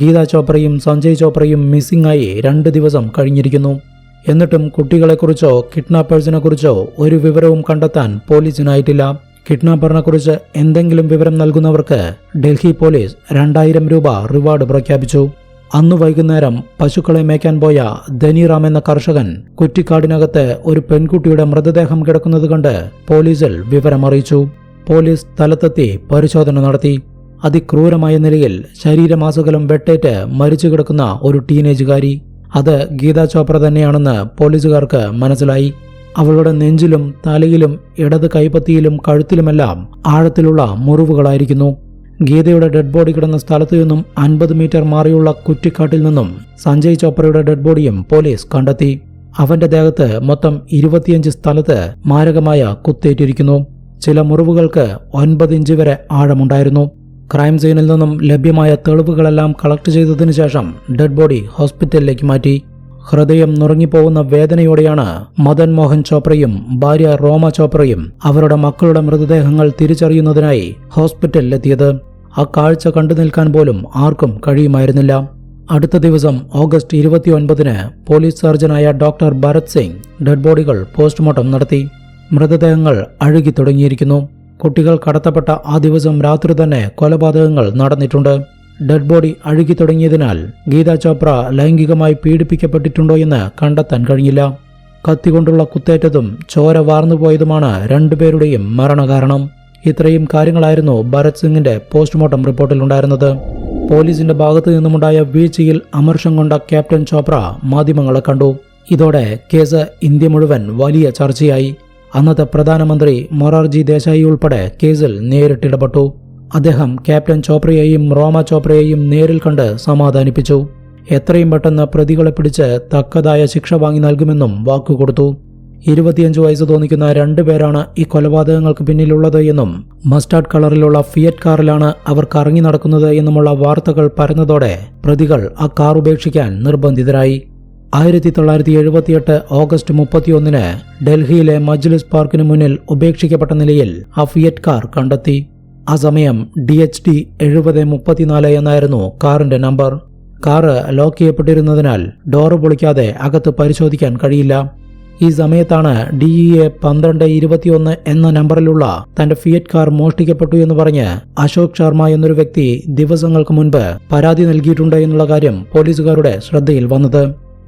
ഗീത ചോപ്രയും സഞ്ജയ് ചോപ്രയും മിസ്സിംഗ് ആയി രണ്ട് ദിവസം കഴിഞ്ഞിരിക്കുന്നു. എന്നിട്ടും കുട്ടികളെക്കുറിച്ചോ കിഡ്നാപ്പേഴ്സിനെക്കുറിച്ചോ ഒരു വിവരവും കണ്ടെത്താൻ പോലീസിനായിട്ടില്ല. കിഡ്നാപ്പറിനെക്കുറിച്ച് എന്തെങ്കിലും വിവരം നൽകുന്നവർക്ക് ഡൽഹി പോലീസ് രണ്ടായിരം രൂപ റിവാർഡ് പ്രഖ്യാപിച്ചു. അന്നു വൈകുന്നേരം പശുക്കളെ മേയ്ക്കാൻ പോയ ധനിറാം എന്ന കർഷകൻ കുറ്റിക്കാടിനകത്ത് ഒരു പെൺകുട്ടിയുടെ മൃതദേഹം കിടക്കുന്നത് കണ്ട് പോലീസിൽ വിവരമറിയിച്ചു. പോലീസ് സ്ഥലത്തെത്തി പരിശോധന നടത്തി. അതിക്രൂരമായ നിലയിൽ ശരീരമാസകലം വെട്ടേറ്റ് മരിച്ചു കിടക്കുന്ന ഒരു ടീനേജുകാരി. അത് ഗീത ചോപ്ര തന്നെയാണെന്ന് പോലീസുകാർക്ക് മനസ്സിലായി. അവളുടെ നെഞ്ചിലും തലയിലും ഇടത് കൈപ്പത്തിയിലും കഴുത്തിലുമെല്ലാം ആഴത്തിലുള്ള മുറിവുകളായിരിക്കുന്നു. ഗീതയുടെ ഡെഡ് ബോഡി കിടന്ന സ്ഥലത്തു നിന്നും അൻപത് മീറ്റർ മാറിയുള്ള കുറ്റിക്കാട്ടിൽ നിന്നും സഞ്ജയ് ചോപ്രയുടെ ഡെഡ് ബോഡിയും പോലീസ് കണ്ടെത്തി. അവന്റെ ദേഹത്ത് മൊത്തം ഇരുപത്തിയഞ്ച് സ്ഥലത്ത് മാരകമായ കുത്തേറ്റിരിക്കുന്നു. ചില മുറിവുകൾക്ക് ഒൻപത് ഇഞ്ച് വരെ ആഴമുണ്ടായിരുന്നു. ക്രൈം സീനിൽ നിന്നും ലഭ്യമായ തെളിവുകളെല്ലാം കളക്ട് ചെയ്തതിനു ശേഷം ഡെഡ് ബോഡി ഹോസ്പിറ്റലിലേക്ക് മാറ്റി. ഹൃദയം നുറങ്ങിപ്പോകുന്ന വേദനയോടെയാണ് മദൻ മോഹൻ ചോപ്രയും ഭാര്യ റോമ ചോപ്രയും അവരുടെ മക്കളുടെ മൃതദേഹങ്ങൾ തിരിച്ചറിയുന്നതിനായി ഹോസ്പിറ്റലിലെത്തിയത്. ആ കാഴ്ച കണ്ടു നിൽക്കാൻ പോലും ആർക്കും കഴിയുമായിരുന്നില്ല. അടുത്ത ദിവസം ഓഗസ്റ്റ് ഇരുപത്തിയൊൻപതിന് പോലീസ് സർജനായ ഡോക്ടർ ഭരത് സിംഗ് ഡെഡ് ബോഡികൾ പോസ്റ്റ്മോർട്ടം നടത്തി. മൃതദേഹങ്ങൾ അഴുകി തുടങ്ങിയിരിക്കുന്നു. കുട്ടികൾ കടത്തപ്പെട്ട ആ ദിവസം രാത്രി തന്നെ കൊലപാതകങ്ങൾ നടന്നിട്ടുണ്ട്. ഡെഡ് ബോഡി അഴുകി തുടങ്ങിയതിനാൽ ഗീത ചോപ്ര ലൈംഗികമായി പീഡിപ്പിക്കപ്പെട്ടിട്ടുണ്ടോ എന്ന് കണ്ടെത്താൻ കഴിഞ്ഞില്ല. കത്തികൊണ്ടുള്ള കുത്തേറ്റതും ചോര വാർന്നുപോയതുമാണ് രണ്ടുപേരുടെയും മരണകാരണം. ഇത്രയും കാര്യങ്ങളായിരുന്നു ഭരത് സിംഗിന്റെ പോസ്റ്റ്മോർട്ടം റിപ്പോർട്ടിലുണ്ടായിരുന്നത്. പോലീസിന്റെ ഭാഗത്തു നിന്നുമുണ്ടായ വീഴ്ചയിൽ അമർഷം കൊണ്ട ക്യാപ്റ്റൻ ചോപ്ര മാധ്യമങ്ങളെ കണ്ടു. ഇതോടെ കേസ് ഇന്ത്യ മുഴുവൻ വലിയ ചർച്ചയായി. അന്നത്തെ പ്രധാനമന്ത്രി മൊറാർജി ദേശായി ഉൾപ്പെടെ കേസിൽ നേരിട്ടിടപെട്ടു. അദ്ദേഹം ക്യാപ്റ്റൻ ചോപ്രയെയും റോമ ചോപ്രയെയും നേരിൽ കണ്ട് സമാധാനിപ്പിച്ചു. എത്രയും പെട്ടെന്ന് പ്രതികളെ പിടിച്ച് തക്കതായ ശിക്ഷ വാങ്ങി നൽകുമെന്നും വാക്കുകൊടുത്തു. ഇരുപത്തിയഞ്ച് വയസ്സ് തോന്നിക്കുന്ന രണ്ടുപേരാണ് ഈ കൊലപാതകങ്ങൾക്ക് പിന്നിലുള്ളത് എന്നും മസ്റ്റാർഡ് കളറിലുള്ള ഫിയറ്റ് കാറിലാണ് അവർ കറങ്ങി നടക്കുന്നത് എന്നുമുള്ള വാർത്തകൾ പരന്നതോടെ പ്രതികൾ ആ കാർ ഉപേക്ഷിക്കാൻ നിർബന്ധിതരായി. ആയിരത്തി തൊള്ളായിരത്തി എഴുപത്തിയെട്ട് ഓഗസ്റ്റ് മുപ്പത്തിയൊന്നിന് ഡൽഹിയിലെ മജ്ലിസ് പാർക്കിന് മുന്നിൽ ഉപേക്ഷിക്കപ്പെട്ട നിലയിൽ അഫിയറ്റ് കാർ കണ്ടെത്തി. ആ സമയം ഡി എച്ച് ഡി എഴുപത് മുപ്പത്തിനാല് എന്നായിരുന്നു കാറിന്റെ നമ്പർ. കാറ് ലോക്ക് ചെയ്യപ്പെട്ടിരുന്നതിനാൽ ഡോറ് പൊളിക്കാതെ അകത്ത് പരിശോധിക്കാൻ കഴിയില്ല. ഈ സമയത്താണ് ഡി ഇ എ പന്ത്രണ്ട് ഇരുപത്തിയൊന്ന് എന്ന നമ്പറിലുള്ള തന്റെ ഫിയറ്റ് കാർ മോഷ്ടിക്കപ്പെട്ടു എന്ന് പറഞ്ഞ് അശോക് ശർമ്മ എന്നൊരു വ്യക്തി ദിവസങ്ങൾക്ക് മുൻപ് പരാതി നൽകിയിട്ടുണ്ട് എന്നുള്ള കാര്യം പോലീസുകാരുടെ ശ്രദ്ധയിൽ വന്നത്.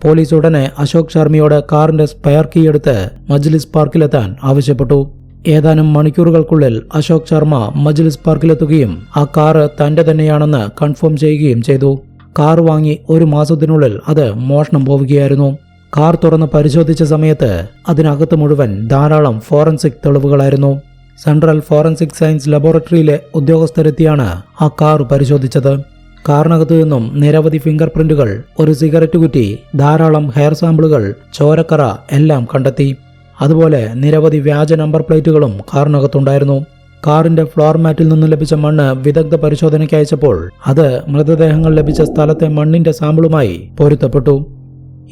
പോലീസ് ഉടനെ അശോക് ശർമ്മയോട് കാറിന്റെ സ്പെയർ കീ എടുത്ത് മജ്ലിസ് പാർക്കിലെത്താൻ ആവശ്യപ്പെട്ടു. ഏതാനും മണിക്കൂറുകൾക്കുള്ളിൽ അശോക് ശർമ്മ മജ്ലിസ് പാർക്കിലെത്തുകയും ആ കാറ് തന്റെ തന്നെയാണെന്ന് കൺഫേം ചെയ്യുകയും ചെയ്തു. കാർ വാങ്ങി ഒരു മാസത്തിനുള്ളിൽ അത് മോഷണം പോവുകയായിരുന്നു. കാർ തുറന്ന് പരിശോധിച്ച സമയത്ത് അതിനകത്ത് മുഴുവൻ ധാരാളം ഫോറൻസിക് തെളിവുകളായിരുന്നു. സെൻട്രൽ ഫോറൻസിക് സയൻസ് ലബോറട്ടറിയിലെ ഉദ്യോഗസ്ഥരെത്തിയാണ് ആ കാർ പരിശോധിച്ചത്. കാറിനകത്തു നിന്നും നിരവധി ഫിംഗർ പ്രിന്റുകൾ ഒരു സിഗരറ്റ് കുറ്റി ധാരാളം ഹെയർ സാമ്പിളുകൾ ചോരക്കറ എല്ലാം കണ്ടെത്തി. അതുപോലെ നിരവധി വ്യാജ നമ്പർ പ്ലേറ്റുകളും കാറിനകത്തുണ്ടായിരുന്നു. കാറിന്റെ ഫ്ലോർ മാറ്റിൽ നിന്ന് ലഭിച്ച മണ്ണ് വിദഗ്ധ പരിശോധനയ്ക്ക് അയച്ചപ്പോൾ അത് മൃതദേഹങ്ങൾ ലഭിച്ച സ്ഥലത്തെ മണ്ണിന്റെ സാമ്പിളുമായി പൊരുത്തപ്പെട്ടു.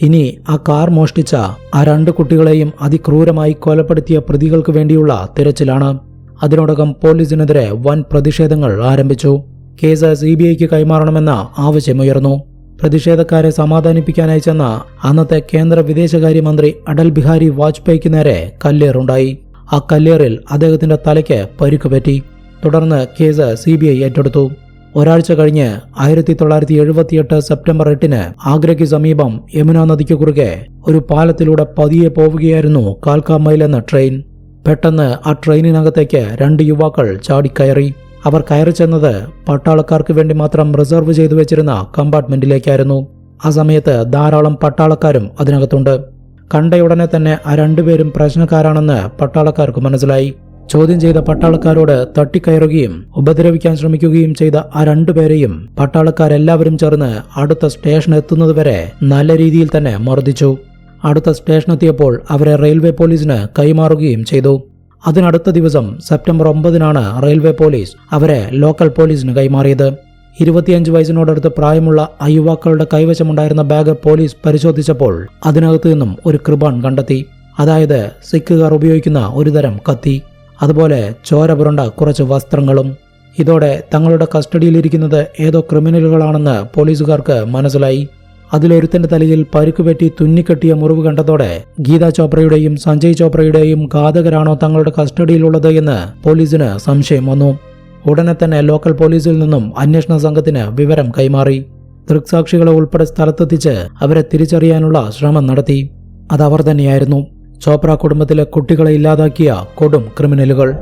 ഇനി ആ കാർ മോഷ്ടിച്ച ആ രണ്ട് കുട്ടികളെയും അതിക്രൂരമായി കൊലപ്പെടുത്തിയ പ്രതികൾക്ക് വേണ്ടിയുള്ള തിരച്ചിലാണ്. അതിനോടകം പോലീസിനെതിരെ വൻ പ്രതിഷേധങ്ങൾ ആരംഭിച്ചു. കേസ് സി ബി ഐക്ക് കൈമാറണമെന്ന ആവശ്യമുയർന്നു. പ്രതിഷേധക്കാരെ സമാധാനിപ്പിക്കാനായി ചെന്ന അന്നത്തെ കേന്ദ്ര വിദേശകാര്യമന്ത്രി അടൽ ബിഹാരി വാജ്പേയിക്ക് നേരെ കല്ലേറുണ്ടായി. ആ കല്ലേറിൽ അദ്ദേഹത്തിന്റെ തലയ്ക്ക് പരിക്ക് പറ്റി. തുടർന്ന് കേസ് സി ബി ഐ ഏറ്റെടുത്തു. ഒരാഴ്ച കഴിഞ്ഞ് ആയിരത്തി തൊള്ളായിരത്തി എഴുപത്തിയെട്ട് സെപ്റ്റംബർ എട്ടിന് ആഗ്രയ്ക്ക് സമീപം യമുന നദിക്ക് കുറുകെ ഒരു പാലത്തിലൂടെ പതിയെ പോവുകയായിരുന്നു കാൽക്കാമയിൽ എന്ന ട്രെയിൻ. പെട്ടെന്ന് ആ ട്രെയിനിനകത്തേക്ക് രണ്ട് യുവാക്കൾ ചാടിക്കയറി. അവർ കയറി ചെന്നത് പട്ടാളക്കാർക്ക് വേണ്ടി മാത്രം റിസർവ് ചെയ്തു വെച്ചിരുന്ന കമ്പാർട്ട്മെന്റിലേക്കായിരുന്നു. ആ സമയത്ത് ധാരാളം പട്ടാളക്കാരും അതിനകത്തുണ്ട്. കണ്ടയുടനെ തന്നെ ആ രണ്ടുപേരും പ്രശ്നക്കാരാണെന്ന് പട്ടാളക്കാർക്ക് മനസ്സിലായി. ചോദ്യം ചെയ്ത പട്ടാളക്കാരോട് തട്ടിക്കയറുകയും ഉപദ്രവിക്കാൻ ശ്രമിക്കുകയും ചെയ്ത ആ രണ്ടുപേരെയും പട്ടാളക്കാരെല്ലാവരും ചേർന്ന് അടുത്ത സ്റ്റേഷൻ എത്തുന്നതുവരെ നല്ല രീതിയിൽ തന്നെ മർദ്ദിച്ചു. അടുത്ത സ്റ്റേഷനെത്തിയപ്പോൾ അവരെ റെയിൽവേ പോലീസിന് കൈമാറുകയും ചെയ്തു. അതിനടുത്ത ദിവസം സെപ്റ്റംബർ ഒമ്പതിനാണ് റെയിൽവേ പോലീസ് അവരെ ലോക്കൽ പോലീസിന് കൈമാറിയത്. ഇരുപത്തിയഞ്ച് വയസ്സിനോടടുത്ത് പ്രായമുള്ള ആ യുവാക്കളുടെ കൈവശമുണ്ടായിരുന്ന ബാഗ് പോലീസ് പരിശോധിച്ചപ്പോൾ അതിനകത്തു നിന്നും ഒരു കൃപാൺ കണ്ടെത്തി. അതായത് സിഖുകാർ ഉപയോഗിക്കുന്ന ഒരുതരം കത്തി. അതുപോലെ ചോര പുരണ്ട കുറച്ച് വസ്ത്രങ്ങളും. ഇതോടെ തങ്ങളുടെ കസ്റ്റഡിയിലിരിക്കുന്നത് ഏതോ ക്രിമിനലുകളാണെന്ന് പോലീസുകാർക്ക് മനസ്സിലായി. അതിലൊരുത്തന്റെ തലയിൽ പരുക്കുപറ്റി തുന്നിക്കെട്ടിയ മുറിവ് കണ്ടതോടെ ഗീത ചോപ്രയുടെയും സഞ്ജയ് ചോപ്രയുടെയും ഘാതകരാണോ തങ്ങളുടെ കസ്റ്റഡിയിലുള്ളത് എന്ന് പോലീസിന് സംശയം വന്നു. ഉടനെ തന്നെ ലോക്കൽ പോലീസിൽ നിന്നും അന്വേഷണ സംഘത്തിന് വിവരം കൈമാറി. ദൃക്സാക്ഷികളെ ഉൾപ്പെടെ സ്ഥലത്തെത്തിച്ച് അവരെ തിരിച്ചറിയാനുള്ള ശ്രമം നടത്തി. അതവർ തന്നെയായിരുന്നു. ചോപ്ര കുടുംബത്തിലെ കുട്ടികളെ ഇല്ലാതാക്കിയ കൊടും ക്രിമിനലുകൾ.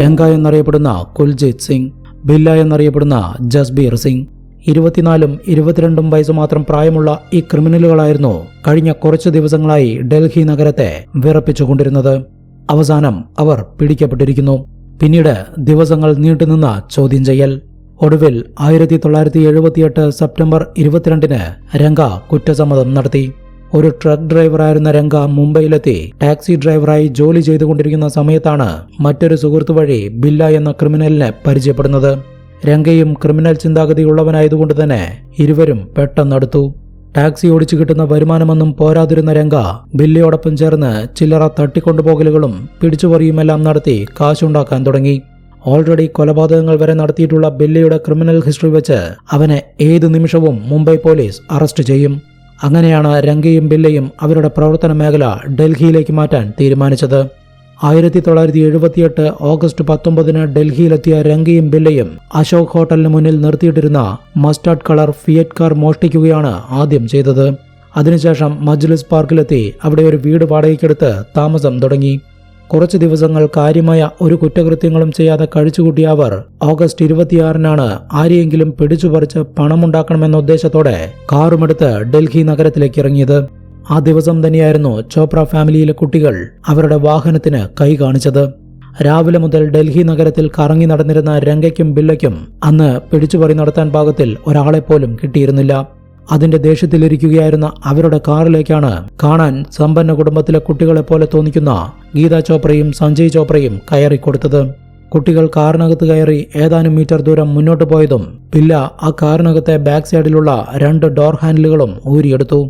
രംഗ എന്നറിയപ്പെടുന്ന കുൽജിത് സിംഗ് ബില്ല എന്നറിയപ്പെടുന്ന ജസ്ബീർ സിംഗ് ഇരുപത്തിനാലും ഇരുപത്തിരണ്ടും വയസ്സ് മാത്രം പ്രായമുള്ള ഈ ക്രിമിനലുകളായിരുന്നു കഴിഞ്ഞ കുറച്ചു ദിവസങ്ങളായി ഡൽഹി നഗരത്തെ വിറപ്പിച്ചുകൊണ്ടിരുന്നത്. അവസാനം അവർ പിടിക്കപ്പെട്ടിരിക്കുന്നു. പിന്നീട് ദിവസങ്ങൾ നീണ്ടുനിന്ന ചോദ്യം ചെയ്യൽ. ഒടുവിൽ ആയിരത്തി തൊള്ളായിരത്തി എഴുപത്തിയെട്ട് സെപ്റ്റംബർ ഇരുപത്തിരണ്ടിന് രംഗ കുറ്റസമ്മതം നടത്തി. ഒരു ട്രക്ക് ഡ്രൈവറായിരുന്ന രംഗ മുംബൈയിലെത്തി. ടാക്സി ഡ്രൈവറായി ജോലി ചെയ്തുകൊണ്ടിരിക്കുന്ന സമയത്താണ് മറ്റൊരു സുഹൃത്തു വഴി ബില്ല എന്ന ക്രിമിനലിനെ പരിചയപ്പെടുന്നത്. രംഗയും ക്രിമിനൽ ചിന്താഗതിയുള്ളവനായതുകൊണ്ട് തന്നെ ഇരുവരും പെട്ടെന്നടുത്തു ടാക്സി ഓടിച്ചു കിട്ടുന്ന വരുമാനമൊന്നും പോരാതിരുന്ന രംഗ ബില്ലിയോടൊപ്പം ചേർന്ന് ചില്ലറ തട്ടിക്കൊണ്ടുപോകലുകളും പിടിച്ചുപറിയുമെല്ലാം നടത്തി കാശുണ്ടാക്കാൻ തുടങ്ങി. ഓൾറെഡി കൊലപാതകങ്ങൾ വരെ നടത്തിയിട്ടുള്ള ബില്ലിയുടെ ക്രിമിനൽ ഹിസ്റ്ററി വെച്ച് അവനെ ഏത് നിമിഷവും മുംബൈ പോലീസ് അറസ്റ്റ് ചെയ്യും. അങ്ങനെയാണ് രംഗയും ബില്ലയും അവരുടെ പ്രവർത്തന മേഖല ഡൽഹിയിലേക്ക് മാറ്റാൻ തീരുമാനിച്ചത്. ആയിരത്തി തൊള്ളായിരത്തി എഴുപത്തിയെട്ട് ഓഗസ്റ്റ് പത്തൊമ്പതിന് ഡൽഹിയിലെത്തിയ രംഗയും ബില്ലയും അശോക് ഹോട്ടലിന് മുന്നിൽ നിർത്തിയിട്ടിരുന്ന മസ്റ്റാർഡ് കളർ ഫിയറ്റ് കാർ മോഷ്ടിക്കുകയാണ് ആദ്യം ചെയ്തത്. അതിനുശേഷം മജ്ലിസ് പാർക്കിലെത്തി അവിടെ ഒരു വീട് വാടകയ്ക്കെടുത്ത് താമസം തുടങ്ങി. കുറച്ച് ദിവസങ്ങൾ കാര്യമായ ഒരു കുറ്റകൃത്യങ്ങളും ചെയ്യാതെ കഴിച്ചുകൂട്ടിയ അവർ ഓഗസ്റ്റ് ഇരുപത്തിയാറിനാണ് ആരെയെങ്കിലും പിടിച്ചുപറിച്ച് പണമുണ്ടാക്കണമെന്ന ഉദ്ദേശത്തോടെ കാറുമെടുത്ത് ഡൽഹി നഗരത്തിലേക്ക് ഇറങ്ങിയത്. ആ ദിവസം തന്നെയായിരുന്നു ചോപ്ര ഫാമിലിയിലെ കുട്ടികൾ അവരുടെ വാഹനത്തിന് കൈ കാണിച്ചത്. രാവിലെ മുതൽ ഡൽഹി നഗരത്തിൽ കറങ്ങി നടന്നിരുന്ന രംഗയ്ക്കും ബില്ലയ്ക്കും അന്ന് പിടിച്ചുപറി നടത്താൻ പാകത്തിൽ ഒരാളെപ്പോലും കിട്ടിയിരുന്നില്ല. അതിന്റെ ദേഷ്യത്തിലിരിക്കുകയായിരുന്ന അവരുടെ കാറിലേക്കാണ് കാണാൻ സമ്പന്ന കുടുംബത്തിലെ കുട്ടികളെ പോലെ തോന്നിക്കുന്ന ഗീത ചോപ്രയും സഞ്ജയ് ചോപ്രയും കയറിക്കൊടുത്തത്. കുട്ടികൾ കാറിനകത്ത് കയറി ഏതാനും മീറ്റർ ദൂരം മുന്നോട്ട് പോയതും പില്ല ആ കാറിനകത്തെ ബാക്ക് സൈഡിലുള്ള രണ്ട് ഡോർ ഹാൻഡിലുകളും ഊരിയെടുത്തു.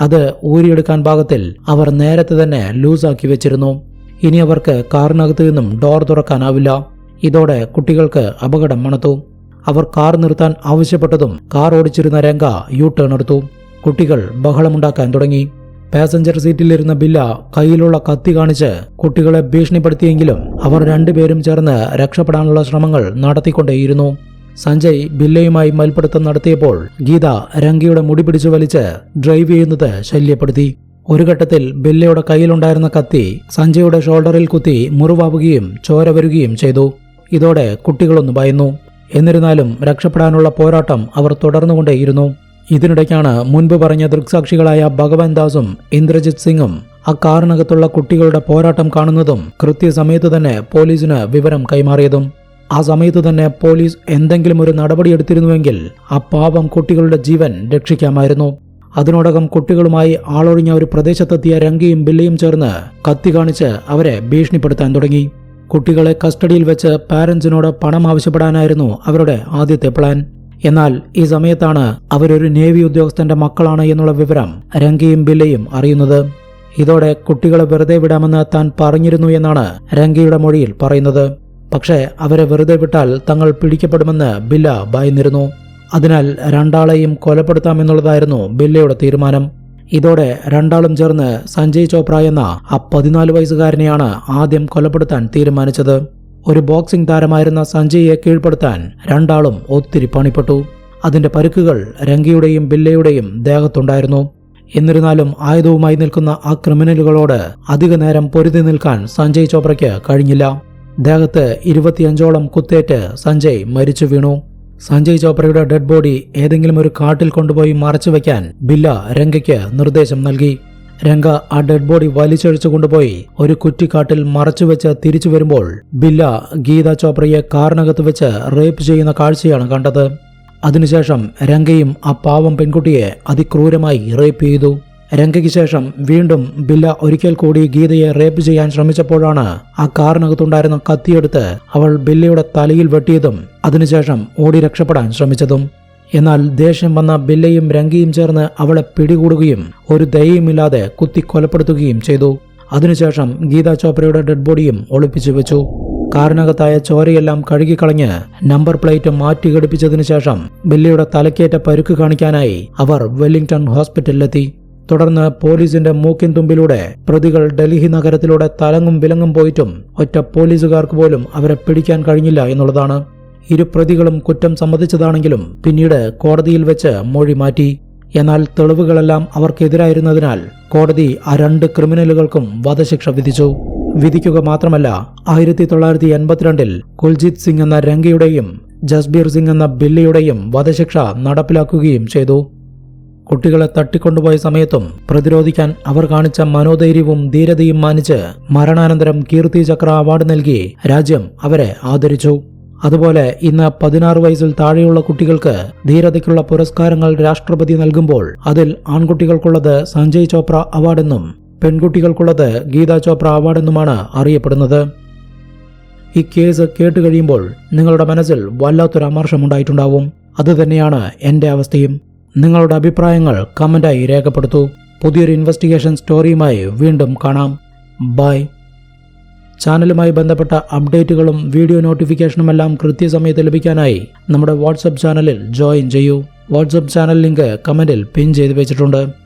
അത് ഊരിയെടുക്കാൻ പാകത്തിൽ അവർ നേരത്തെ തന്നെ ലൂസാക്കി വെച്ചിരുന്നു. ഇനി അവർക്ക് കാറിനകത്ത് നിന്നും ഡോർ തുറക്കാനാവില്ല. ഇതോടെ കുട്ടികൾക്ക് അപകടം മണത്തു. അവർ കാർ നിർത്താൻ ആവശ്യപ്പെട്ടതും കാർ ഓടിച്ചിരുന്ന രംഗ യു ടേൺ എടുത്തു. കുട്ടികൾ ബഹളമുണ്ടാക്കാൻ തുടങ്ങി. പാസഞ്ചർ സീറ്റിലിരുന്ന ബില്ല കയ്യിലുള്ള കത്തി കാണിച്ച് കുട്ടികളെ ഭീഷണിപ്പെടുത്തിയെങ്കിലും അവർ രണ്ടുപേരും ചേർന്ന് രക്ഷപ്പെടാനുള്ള ശ്രമങ്ങൾ നടത്തിക്കൊണ്ടേയിരുന്നു. സഞ്ജയ് ബില്ലയുമായി മൽപ്പിടുത്തം നടത്തിയപ്പോൾ ഗീത രംഗിയുടെ മുടി പിടിച്ചു വലിച്ച് ഡ്രൈവ് ചെയ്യുന്നത് ശല്യപ്പെടുത്തി. ഒരു ഘട്ടത്തിൽ ബില്ലയുടെ കയ്യിലുണ്ടായിരുന്ന കത്തി സഞ്ജയുടെ ഷോൾഡറിൽ കുത്തി മുറിവാവുകയും ചോര വരികയും ചെയ്തു. ഇതോടെ കുട്ടികളൊന്ന് ഭയന്നു. എന്നിരുന്നാലും രക്ഷപ്പെടാനുള്ള പോരാട്ടം അവർ തുടർന്നുകൊണ്ടേയിരുന്നു. ഇതിനിടയ്ക്കാണ് മുൻപ് പറഞ്ഞ ദൃക്സാക്ഷികളായ ഭഗവാൻ ദാസും ഇന്ദ്രജിത് സിംഗും ആ കാറിനകത്തുള്ള കുട്ടികളുടെ പോരാട്ടം കാണുന്നതും കൃത്യസമയത്ത് തന്നെ പോലീസിന് വിവരം കൈമാറിയതും. ആ സമയത്ത് തന്നെ പോലീസ് എന്തെങ്കിലും ഒരു നടപടിയെടുത്തിരുന്നുവെങ്കിൽ ആ പാവം കുട്ടികളുടെ ജീവൻ രക്ഷിക്കാമായിരുന്നു. അതിനോടകം കുട്ടികളുമായി ആളൊഴിഞ്ഞ ഒരു പ്രദേശത്തെത്തിയ രംഗിയും ബില്ലിയും ചേർന്ന് കത്തി കാണിച്ച് അവരെ ഭീഷണിപ്പെടുത്താൻ തുടങ്ങി. കുട്ടികളെ കസ്റ്റഡിയിൽ വെച്ച് പാരന്റ്സിനോട് പണം ആവശ്യപ്പെടാനായിരുന്നു അവരുടെ ആദ്യത്തെ പ്ലാൻ. എന്നാൽ ഈ സമയത്താണ് അവരൊരു നേവി ഉദ്യോഗസ്ഥന്റെ മക്കളാണ് എന്നുള്ള വിവരം രംഗിയും ബില്ലയും അറിയുന്നത്. ഇതോടെ കുട്ടികളെ വെറുതെ വിടാമെന്ന് താൻ പറഞ്ഞിരുന്നു എന്നാണ് രംഗിയുടെ മൊഴിയിൽ പറയുന്നത്. പക്ഷേ അവരെ വെറുതെ വിട്ടാൽ തങ്ങൾ പിടിക്കപ്പെടുമെന്ന് ബില്ല ഭയന്നിരുന്നു. അതിനാൽ രണ്ടാളെയും കൊലപ്പെടുത്താമെന്നുള്ളതായിരുന്നു ബില്ലയുടെ തീരുമാനം. ഇതോടെ രണ്ടാളും ചേർന്ന് സഞ്ജയ് ചോപ്ര എന്ന ആ പതിനാല് വയസ്സുകാരനെയാണ് ആദ്യം കൊലപ്പെടുത്താൻ തീരുമാനിച്ചത്. ഒരു ബോക്സിംഗ് താരമായിരുന്ന സഞ്ജയെ കീഴ്പ്പെടുത്താൻ രണ്ടാളും ഒത്തിരി പണിപ്പെട്ടു. അതിന്റെ പരുക്കുകൾ രംഗിയുടെയും ബില്ലയുടെയും ദേഹത്തുണ്ടായിരുന്നു. എന്നിരുന്നാലും ആയുധവുമായി നിൽക്കുന്ന ആ ക്രിമിനലുകളോട് അധിക നേരം പൊരുതി നിൽക്കാൻ സഞ്ജയ് ചോപ്രയ്ക്ക് കഴിഞ്ഞില്ല. ദേഹത്ത് ഇരുപത്തിയഞ്ചോളം കുത്തേറ്റ് സഞ്ജയ് മരിച്ചു വീണു. സഞ്ജയ് ചോപ്രയുടെ ഡെഡ് ബോഡി ഏതെങ്കിലും ഒരു കാട്ടിൽ കൊണ്ടുപോയി മറച്ചു വയ്ക്കാൻ ബില്ല രംഗയ്ക്ക് നിർദ്ദേശം നൽകി. രംഗ ആ ഡെഡ് ബോഡി വലിച്ചഴിച്ചു കൊണ്ടുപോയി ഒരു കുറ്റിക്കാട്ടിൽ മറച്ചുവെച്ച് തിരിച്ചു വരുമ്പോൾ ബില്ല ഗീത ചോപ്രയെ കാറിനകത്ത് വെച്ച് റേപ്പ് ചെയ്യുന്ന കാഴ്ചയാണ് കണ്ടത്. അതിനുശേഷം രംഗയും ആ പാവം പെൺകുട്ടിയെ അതിക്രൂരമായി റേപ്പ് ചെയ്തു. രംഗയ്ക്ക് ശേഷം വീണ്ടും ബില്ല ഒരിക്കൽ കൂടി ഗീതയെ റേപ്പ് ചെയ്യാൻ ശ്രമിച്ചപ്പോഴാണ് ആ കാറിനകത്തുണ്ടായിരുന്ന കത്തിയെടുത്ത് അവൾ ബില്ലയുടെ തലയിൽ വെട്ടിയതും അതിനുശേഷം ഓടി രക്ഷപ്പെടാൻ ശ്രമിച്ചതും. എന്നാൽ ദേഷ്യം വന്ന ബില്ലയും രംഗിയും ചേർന്ന് അവളെ പിടികൂടുകയും ഒരു ദയയുമില്ലാതെ കുത്തി കൊലപ്പെടുത്തുകയും ചെയ്തു. അതിനുശേഷം ഗീത ചോപ്രയുടെ ഡെഡ് ബോഡിയും ഒളിപ്പിച്ചു വെച്ചു. കാറിനകത്തായ ചോരയെല്ലാം കഴുകിക്കളഞ്ഞ് നമ്പർ പ്ലേറ്റ് മാറ്റി ഘടിപ്പിച്ചതിനു ശേഷം ബില്ലയുടെ തലക്കേറ്റ പരുക്ക് കാണിക്കാനായി അവർ വെല്ലിംഗ്ടൺ ഹോസ്പിറ്റലിലെത്തി. തുടർന്ന് പോലീസിന്റെ മൂക്കിൻ തുമ്പിലൂടെ പ്രതികൾ ഡൽഹി നഗരത്തിലൂടെ തലങ്ങും വിലങ്ങും പോയിട്ടും ഒറ്റ പോലീസുകാർക്ക് പോലും അവരെ പിടിക്കാൻ കഴിഞ്ഞില്ല എന്നുള്ളതാണ്. ഇരു പ്രതികളും കുറ്റം സമ്മതിച്ചതാണെങ്കിലും പിന്നീട് കോടതിയിൽ വെച്ച് മൊഴി മാറ്റി. എന്നാൽ തെളിവുകളെല്ലാം അവർക്കെതിരായിരുന്നതിനാൽ കോടതി ആ രണ്ട് ക്രിമിനലുകൾക്കും വധശിക്ഷ വിധിച്ചു. വിധിക്കുക മാത്രമല്ല ആയിരത്തി തൊള്ളായിരത്തി എൺപത്തിരണ്ടിൽ കുൽജിത് സിംഗ് എന്ന രംഗയുടെയും ജസ്ബീർ സിംഗ് എന്ന ബില്ലിയുടെയും വധശിക്ഷ നടപ്പിലാക്കുകയും ചെയ്തു. കുട്ടികളെ തട്ടിക്കൊണ്ടുപോയ സമയത്തും പ്രതിരോധിക്കാൻ അവർ കാണിച്ച മനോധൈര്യവും ധീരതയും മാനിച്ച് മരണാനന്തരം കീർത്തി ചക്ര അവാർഡ് നൽകി രാജ്യം അവരെ ആദരിച്ചു. അതുപോലെ ഇന്ന് പതിനാറ് വയസ്സിൽ താഴെയുള്ള കുട്ടികൾക്ക് ധീരതയ്ക്കുള്ള പുരസ്കാരങ്ങൾ രാഷ്ട്രപതി നൽകുമ്പോൾ അതിൽ ആൺകുട്ടികൾക്കുള്ളത് സഞ്ജയ് ചോപ്ര അവാർഡെന്നും പെൺകുട്ടികൾക്കുള്ളത് ഗീത ചോപ്ര അവാർഡെന്നുമാണ് അറിയപ്പെടുന്നത്. ഈ കേസ് കേട്ട് കഴിയുമ്പോൾ നിങ്ങളുടെ മനസ്സിൽ വല്ലാത്തൊരു അമർഷമുണ്ടായിട്ടുണ്ടാവും. അതുതന്നെയാണ് എന്റെ അവസ്ഥയും. നിങ്ങളുടെ അഭിപ്രായങ്ങൾ കമന്റായി രേഖപ്പെടുത്തൂ. പുതിയൊരു ഇൻവെസ്റ്റിഗേഷൻ സ്റ്റോറിയുമായി വീണ്ടും കാണാം. ബൈ ചാനലുമായി ബന്ധപ്പെട്ട അപ്ഡേറ്റുകളും വീഡിയോ നോട്ടിഫിക്കേഷനുമെല്ലാം കൃത്യസമയത്ത് ലഭിക്കാനായി നമ്മുടെ വാട്സപ്പ് ചാനലിൽ ജോയിൻ ചെയ്യൂ. വാട്സപ്പ് ചാനൽ ലിങ്ക് കമന്റിൽ പിൻ ചെയ്ത് വെച്ചിട്ടുണ്ട്.